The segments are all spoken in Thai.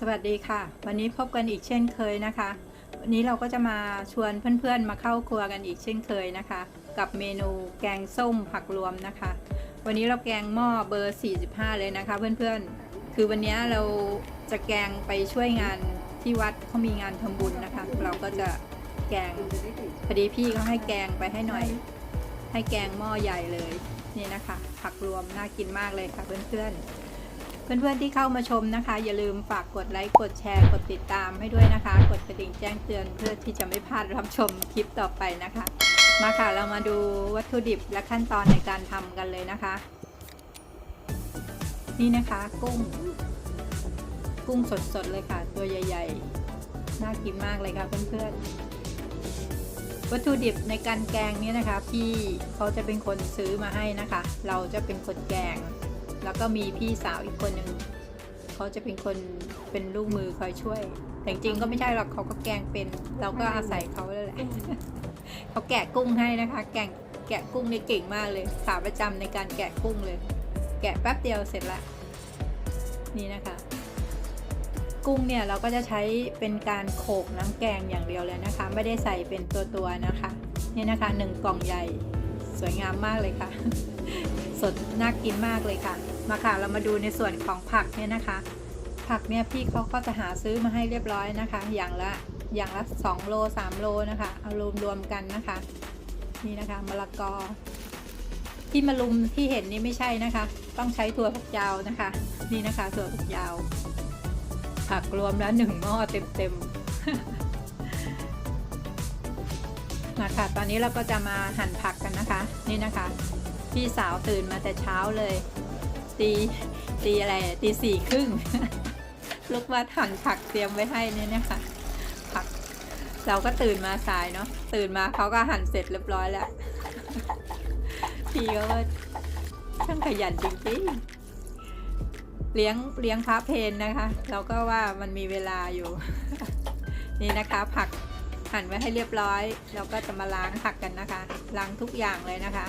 สวัสดีค่ะ วันนี้พบกันอีกเช่นเคยนะคะ วันนี้เราก็จะมาชวนเพื่อนๆมาเข้าครัวกันอีกเช่นเคยนะคะ กับเมนูแกงส้มผักรวมนะคะ วันนี้เราแกงหม้อเบอร์ 45 เลยนะคะ เพื่อนๆ คือวันนี้เราจะแกงไปช่วยงานที่วัดเขามีงานทำบุญนะคะ เราก็จะแกงพอดีพี่เขาให้แกงไปให้หน่อย ให้แกงหม้อใหญ่เลยนี่นะคะ ผักรวมน่ากินมากเลยค่ะเพื่อนๆ เพื่อนๆที่เข้ามาชมนะคะ อย่าลืมฝากกดไลค์กดแชร์กดติดตามให้ด้วยนะคะ กดกระดิ่งแจ้งเตือนเพื่อที่จะไม่พลาดรับชมคลิปต่อไปนะคะ มาค่ะเรามาดูวัตถุดิบและขั้นตอนในการทำกันเลยนะคะ นี่นะคะกุ้ง กุ้งสดๆเลยค่ะ ตัวใหญ่ ๆ น่ากินมากเลยค่ะเพื่อนๆวัตถุดิบในการแกงนี้นะคะ พี่เขาจะเป็นคนซื้อมาให้นะคะ เราจะเป็นคนแกง แล้วก็มีพี่สาวอีกคนหนึ่งเขาจะเป็นคนเป็นลูกมือคอยช่วย แต่จริงๆก็ไม่ใช่หรอกเขาก็แกงเป็น เราก็อาศัยเขาแล้วแหละเขาแกะกุ้งให้นะคะ แกงแกะกุ้งนี่เก่งมากเลยขาประจำในการแกะกุ้งเลย แกะแป๊บเดียวเสร็จละนี่นะคะ กุ้งเนี่ยเราก็จะใช้เป็นการโขลกน้ำแกงอย่างเดียวเลยนะคะ ไม่ได้ใส่เป็นตัวๆนะคะนี่นะคะหนึ่งกล่องใหญ่สวยงามมากเลยค่ะ สดน่ากินมากเลยค่ะ มาค่ะ เรามาดูในส่วนของผักเนี่ยนะคะ ผักเนี่ยพี่เขาก็จะหาซื้อมาให้เรียบร้อยนะคะ อย่างละอย่างละ 2 โล 3 โลนะคะเอารวมรวมกันนะคะ นี่นะคะมะละกอ ที่มะลุมที่เห็นนี่ไม่ใช่นะคะ ต้องใช้ถั่วฝักยาวนะคะ นี่นะคะถั่วฝักยาว ผักรวมแล้วหนึ่งหม้อเต็มๆนะคะตอนนี้เราก็จะมาหั่นผักกันนะคะ นี่นะคะ พี่สาวตื่นมาแต่เช้าเลย ตีตีอะไรตีสี่ครึ่งลูกว่าหั่นผักเตรียมไว้ให้เนี่ยนะคะผัก เราก็ตื่นมาสายเนาะตื่นมาเขาก็หั่นเสร็จเรียบร้อยแล้วพี่ก็ช่างขยันจริงๆเลี้ยงเลี้ยงพระเพนนะคะ เราก็ว่ามันมีเวลาอยู่ นี่นะคะผักหั่นไว้ให้เรียบร้อย เราก็จะมาล้างผักกันนะคะ ล้างทุกอย่างเลยนะคะ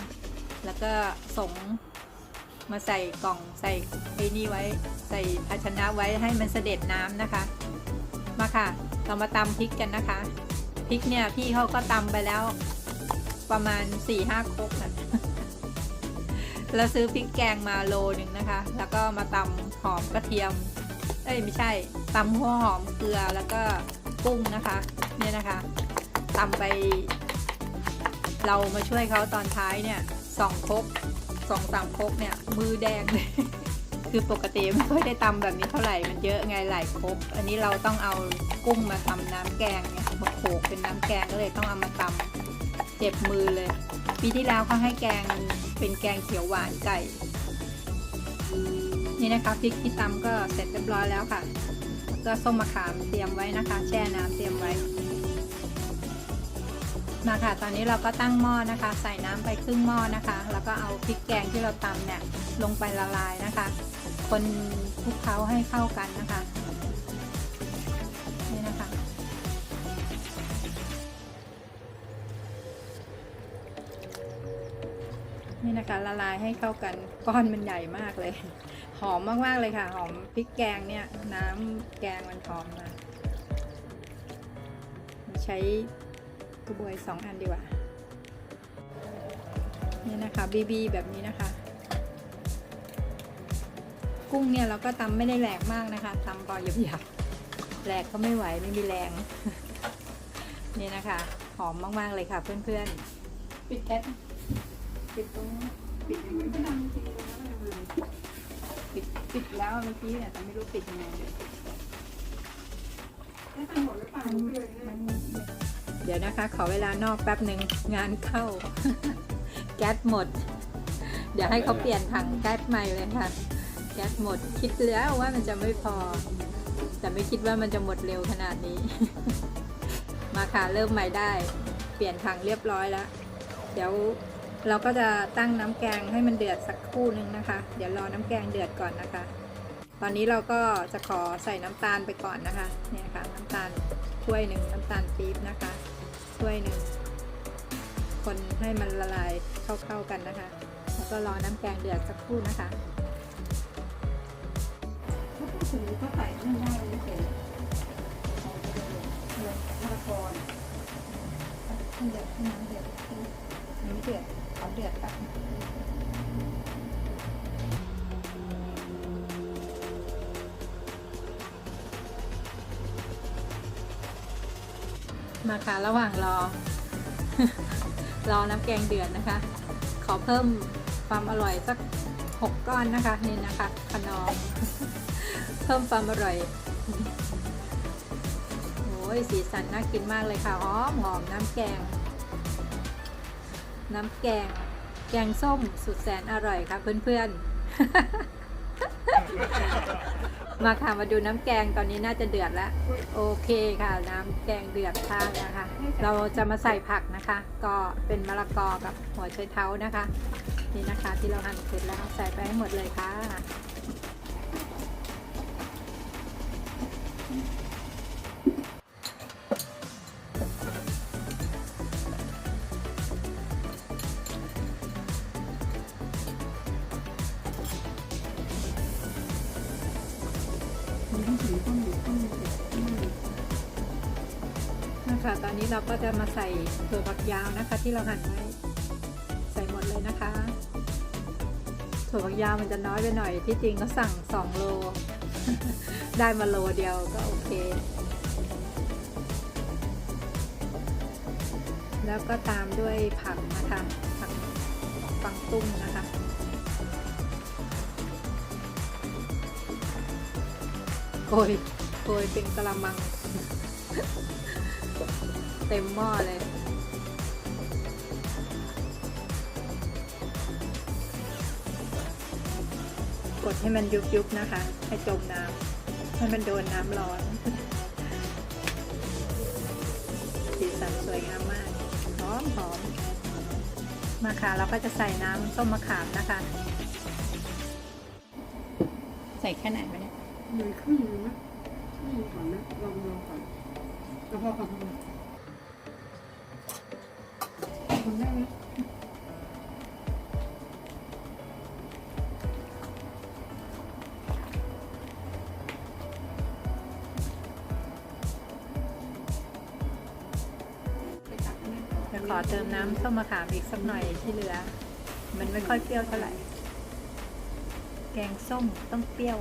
แล้วก็ส่ง มาใส่กล่องใส่ไอ้นี่ไว้ ใส่ภาชนะไว้ให้มันเสด็จน้ำนะคะ มาค่ะ เรามาตำพริกกันนะคะพริกเนี่ยพี่เขาก็ตำไปแล้ว ประมาณ4ี่ห้าครกนะเราซื้อพริกแกงมาโลหนึ่งนะคะ แล้วก็มาตำหอมกระเทียม เอ้ยไม่ใช่ตำหัวหอมเกลือแล้วก็กุ้งนะคะเนี่ยนะคะตำไป เรามาช่วยเขาตอนท้ายเนี่ยสองครก สองสามครกเนี่ย มือแดงเลย คือปกติไม่ค่อยได้ตำแบบนี้เท่าไหร่มันเยอะไงหลายครกอันนี้เราต้องเอากุ้งมาทำน้ำแกงเนี่ยมาโขลกเป็นน้ำแกงก็เลยต้องเอามาตำเจ็บมือเลยปีที่แล้วเขาให้แกงเป็นแกงเขียวหวานไก่นี่นะคะพริกที่ตำก็เสร็จเรียบร้อยแล้วค่ะ ก็ส้มมะขามเตรียมไว้นะคะ แช่น้ำเตรียมไว้ มาค่ะ ตอนนี้เราก็ตั้งหม้อนะคะ ใส่น้ำไปครึ่งหม้อนะคะ แล้วก็เอาพริกแกงที่เราตำเนี่ยลงไปละลายนะคะ คนคลุกเคล้าให้เข้ากันนะคะนี่นะคะ นี่นะคะละลายให้เข้ากันก้อนมันใหญ่มากเลย หอมมากๆเลยค่ะ หอมพริกแกงเนี่ย น้ำแกงมันหอมมาใช้ กระบวยสองอันดีกว่า นี่นะคะบีบีแบบนี้นะคะ กุ้งเนี่ยเราก็ตำไม่ได้แหลกมากนะคะตำพอหยาบๆแหลกก็ไม่ไหวไม่มีแรง นี่นะคะ หอมมากๆเลยค่ะเพื่อนๆ ปิดแก๊สปิดตรงปิดยังไงไม่ดังจริงปิดปิดแล้วเมื่อกี้เนี่ยแต่ไม่รู้ปิดยังไงเลยมัน เดี๋ยวนะคะ ขอเวลานอกแป๊บหนึ่งงานเข้า แก๊สหมด เดี๋ยวให้เขาเปลี่ยนถังแก๊สใหม่เลยค่ะ แก๊สหมดคิดแล้วว่ามันจะไม่พอ แต่ไม่คิดว่ามันจะหมดเร็วขนาดนี้ มาค่ะเริ่มใหม่ได้ เปลี่ยนถังเรียบร้อยแล้ว เดี๋ยวเราก็จะตั้งน้ำแกงให้มันเดือดสักครู่หนึ่งนะคะ เดี๋ยวรอน้ำแกงเดือดก่อนนะคะ ตอนนี้เราก็จะขอใส่น้ำตาลไปก่อนนะคะ เนี่ยค่ะน้ำตาลถ้วยหนึ่งน้ำตาลปี๊บนะคะ ถ้วยหนึ่ง คนให้มันละลายเข้าๆกันนะคะ แล้วก็รอน้ำแกงเดือดสักครู่นะคะคุถึงก็ใส่นั่ได้ไม่เสร็จเอาไปเลยเลยมะละกอนเดือดน้ำเดือดน้ำเดือดเอาเดือดตัก มาค่ะระหว่างรอ รอน้ำแกงเดือดนะคะ ขอเพิ่มความอร่อยสักหกก้อนนะคะนี่นะคะขนอมเพิ่มความอร่อยโอ้ยสีสันน่ากินมากเลยค่ะหอมหอมน้ำแกง น้ำแกง แกงส้มสุดแสนอร่อยค่ะเพื่อนๆ มาค่ะมาดูน้ำแกงตอนนี้น่าจะเดือดแล้วโอเคค่ะ น้ำแกงเดือดข้างนะคะ เราจะมาใส่ผักนะคะ ก็เป็นมะละกอกับหัวไชเท้านะคะ นี่นะคะที่เราหั่นเสร็จแล้วใส่ไปให้หมดเลยค่ะ นะคะตอนนี้เราก็จะมาใส่ถั่วฝักยาวนะคะ ที่เราหั่นไว้ใส่หมดเลยนะคะถั่วฝักยาวมันจะน้อยไปหน่อยที่จริงก็สั่ง2โลได้มาโลเดียวก็โอเค แล้วก็ตามด้วยผักนะคะผักฟังตุ้งนะคะ ยโกยเป็นกระมัง เต็มหม้อเลยกดให้มันยุบๆนะคะ ให้จมน้ำให้มันโดนน้ำร้อน สีสันสวยงามมาก หอมหอมมาค่ะเราก็จะใส่น้ำส้มมะขามนะคะ ใส่แค่ไหนวะ เนี่ยมันครึ่งนึงนะครึ่งก่อนนะลองลองก่อนแล้วพอก่อนทำได้ไหมจะขอเติมน้ำส้มมะขามอีกสักหน่อยที่เหลือ มันไม่ค่อยเปรี้ยวเท่าไหร่ แกงส้มต้องเปรี้ยว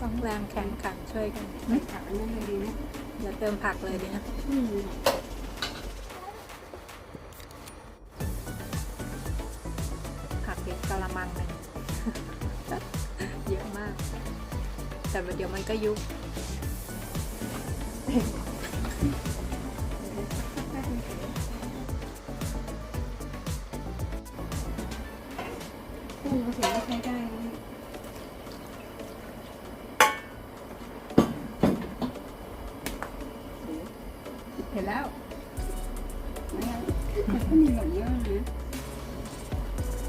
สองแรงแข่งขันช่วยกันไม่ผักอันนั้นเลยดีนะอย่าเติมผักเลยดีนะอืมผักเยอะกะละมังหนึ่งเยอะมาก แต่เดี๋ยวมันก็ยุบกุ้งก็ถือว่าใช้ได้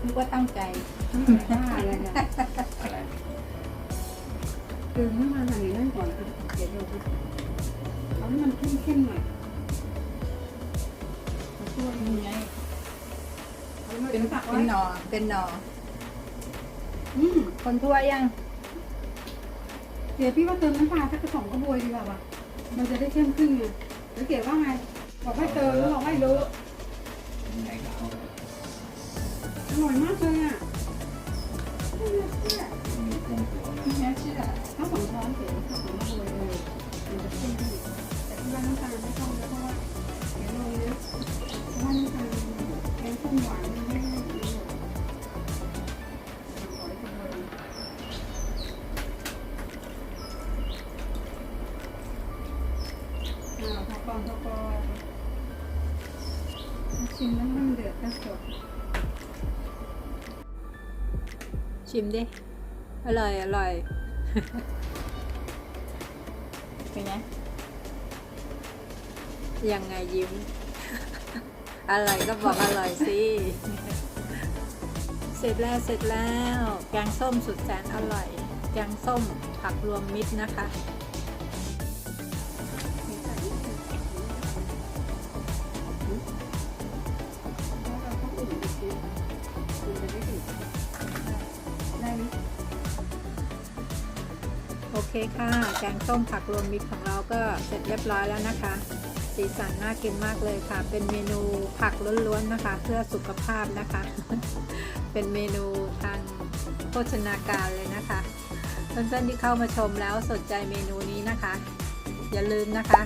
นึกว่าตั้งใจทั้งหมดห้าเลยนะคือเมื่อมาทางนี้นั่นก่อนนะเดี๋ยวดูนะเอาให้มันเข้มๆหน่อยเอตัวนี้ไงเป็นตักเป็นหนอเป็นหนออืมคนทั่วยัง เดี๋ยวพี่ว่าเติมน้ำปลาสักกระป๋องกระบวยดีกว่าว่ะมันจะได้เข้มขึ้นไงแล้วเก๋ว่าไงบอกให้เติมแล้วบอกให้เลอะอ ร่อยมากเลยอะไม่น่าเชื่อไม่น่าเชื่อถ้าสองช้อนเก๋ถ้าสองกระบวยเลยมันจะเข้มขึ้นแต่ที่บ้านน้ำตาลไม่ต้องแล้วก็ ชิมดิ อร่อย อร่อย เป็นไง ยังไงยิ้ม อร่อยก็บอกอร่อยสิ เสร็จแล้วเสร็จแล้ว แกงส้มสุดแสนอร่อย แกงส้มผักรวมมิตรนะคะ คค่ะ แกงส้มผักรวมมิตรของเราก็เสร็จเรียบร้อยแล้วนะคะ สีสันน่ากินมากเลยค่ะ เป็นเมนูผักล้วนๆนะคะ เพื่อสุขภาพนะคะ เป็นเมนูทางโภชนาการเลยนะคะเพื่อนๆที่เข้ามาชมแล้วสนใจเมนูนี้นะคะ อย่าลืมนะคะ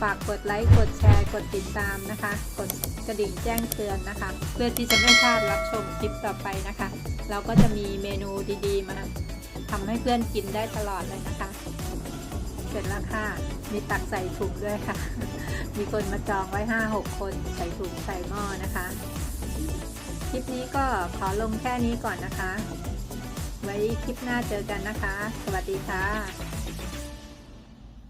ฝากกดไลค์กดแชร์ กดติดตามนะคะ กดกระดิ่งแจ้งเตือนนะคะ เพื่อที่จะไม่พลาดรับชมคลิปต่อไปนะคะ เราก็จะมีเมนูดีๆมา ทำให้เพื่อนกินได้ตลอดเลยนะคะ เสร็จแล้วค่ะ มีตักใส่ถุงด้วยค่ะ มีคนมาจองไว้ห้าหกคนใส่ถุงใส่หม้อนะคะ คลิปนี้ก็ขอลงแค่นี้ก่อนนะคะ ไว้คลิปหน้าเจอกันนะคะ สวัสดีค่ะ